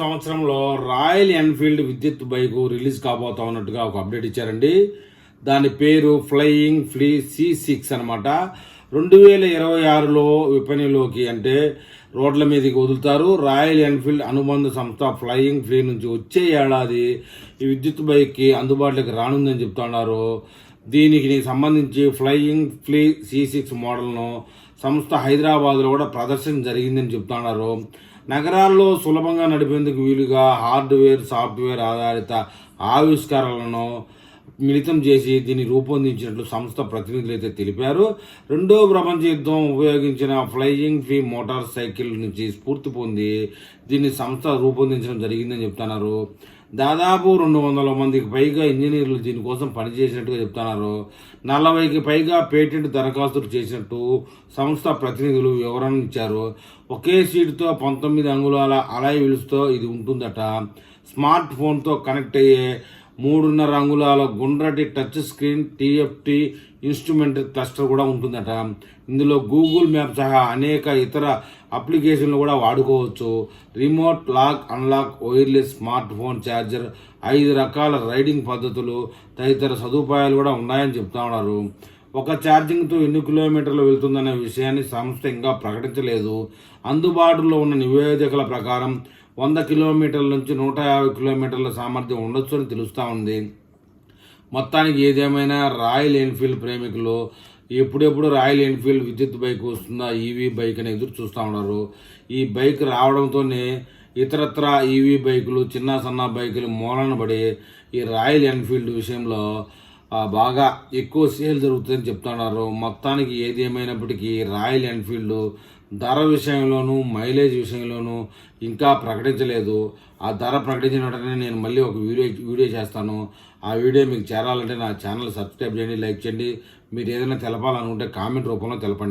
సంవత్సరంలో Royal Enfield విద్యుత్ bike release కాబోతా ఉన్నట్టుగా ఒక అప్డేట్ ఇచ్చారండి. దాని పేరు ఫ్లయింగ్ ఫ్లీ సి సిక్స్ అనమాట రెండు వేల ఇరవై ఆరులో విపణిలోకి అంటే రోడ్ల మీదకి వదులుతారు. రాయల్ ఎన్ఫీల్డ్ అనుబంధ సంస్థ ఫ్లయింగ్ ఫ్లీ నుంచి వచ్చే ఏడాది ఈ విద్యుత్ బైక్కి అందుబాటులోకి రానుందని చెప్తున్నారు. దీనికి సంబంధించి ఫ్లయింగ్ ఫ్లీ సి సిక్స్ మోడల్ను సంస్థ హైదరాబాద్లో కూడా ప్రదర్శన జరిగిందని చెప్తున్నారు. నగరాల్లో సులభంగా నడిపేందుకు వీలుగా హార్డ్వేర్ సాఫ్ట్వేర్ ఆధారిత ఆవిష్కారాలను మిళితం చేసి దీన్ని రూపొందించినట్లు సంస్థ ప్రతినిధులు అయితే తెలిపారు. రెండో ప్రపంచ యుద్ధం ఉపయోగించిన ఫ్లయింగ్ ఫీ మోటార్ సైకిల్ నుంచి స్ఫూర్తి పొంది దీన్ని సంస్థ రూపొందించడం జరిగిందని చెప్తున్నారు. దాదాపు రెండు వందల మందికి పైగా ఇంజనీర్లు దీనికోసం పనిచేసినట్టుగా చెప్తున్నారు. నలభైకి పైగా పేటెంట్ దరఖాస్తులు చేసినట్టు సంస్థ ప్రతినిధులు వివరణ ఇచ్చారు. ఒకే సీటుతో పంతొమ్మిది అంగుళాల అలాయ్ విలుస్తో ఇది ఉంటుందట. స్మార్ట్ ఫోన్తో కనెక్ట్ అయ్యే మూడున్నర అంగుళాల గుండ్రటి touch screen TFT instrument cluster కూడా ఉంటుందట. ఇందులో గూగుల్ మ్యాప్ సహా అనేక ఇతర అప్లికేషన్లు కూడా వాడుకోవచ్చు. Remote lock unlock wireless smart phone charger ఐదు రకాల రైడింగ్ పద్ధతులు తదితర సదుపాయాలు కూడా ఉన్నాయని చెప్తా ఉన్నారు. ఒక ఛార్జింగ్తో ఎన్ని కిలోమీటర్లు వెళ్తుందనే విషయాన్ని సంస్థ ఇంకా ప్రకటించలేదు. అందుబాటులో ఉన్న నివేదికల ప్రకారం వంద కిలోమీటర్ల నుంచి నూట యాభై కిలోమీటర్ల సామర్థ్యం ఉండొచ్చు అని తెలుస్తూ ఉంది. మొత్తానికి ఏదేమైనా రాయల్ ఎన్ఫీల్డ్ ప్రేమికులు ఎప్పుడెప్పుడు రాయల్ ఎన్ఫీల్డ్ విద్యుత్ బైక్ వస్తుందా ఈవీ బైక్ అని ఎదురు చూస్తూ ఉన్నారు. ఈ బైక్ రావడంతోనే ఇతరత్ర ఈవీ బైకులు చిన్న సన్న బైకులు మూలన పడి ఈ రాయల్ ఎన్ఫీల్డ్ విషయంలో బాగా ఎక్కువ సేల్ జరుగుతుందని చెప్తున్నారు. మొత్తానికి ఏది ఏమైనప్పటికీ రాయల్ ఎన్ఫీల్డ్ ధర విషయంలోనూ మైలేజ్ విషయంలోనూ ఇంకా ప్రకటించలేదు. ఆ ధర ప్రకటించిన వెంటనే నేను మళ్ళీ ఒక వీడియో వీడియో చేస్తాను. ఆ వీడియో మీకు చేరాలంటే నా ఛానల్ సబ్స్క్రైబ్ చేయండి లైక్ చేయండి. మీరు ఏదైనా తెలపాలనుకుంటే కామెంట్ రూపంలో తెలపండి.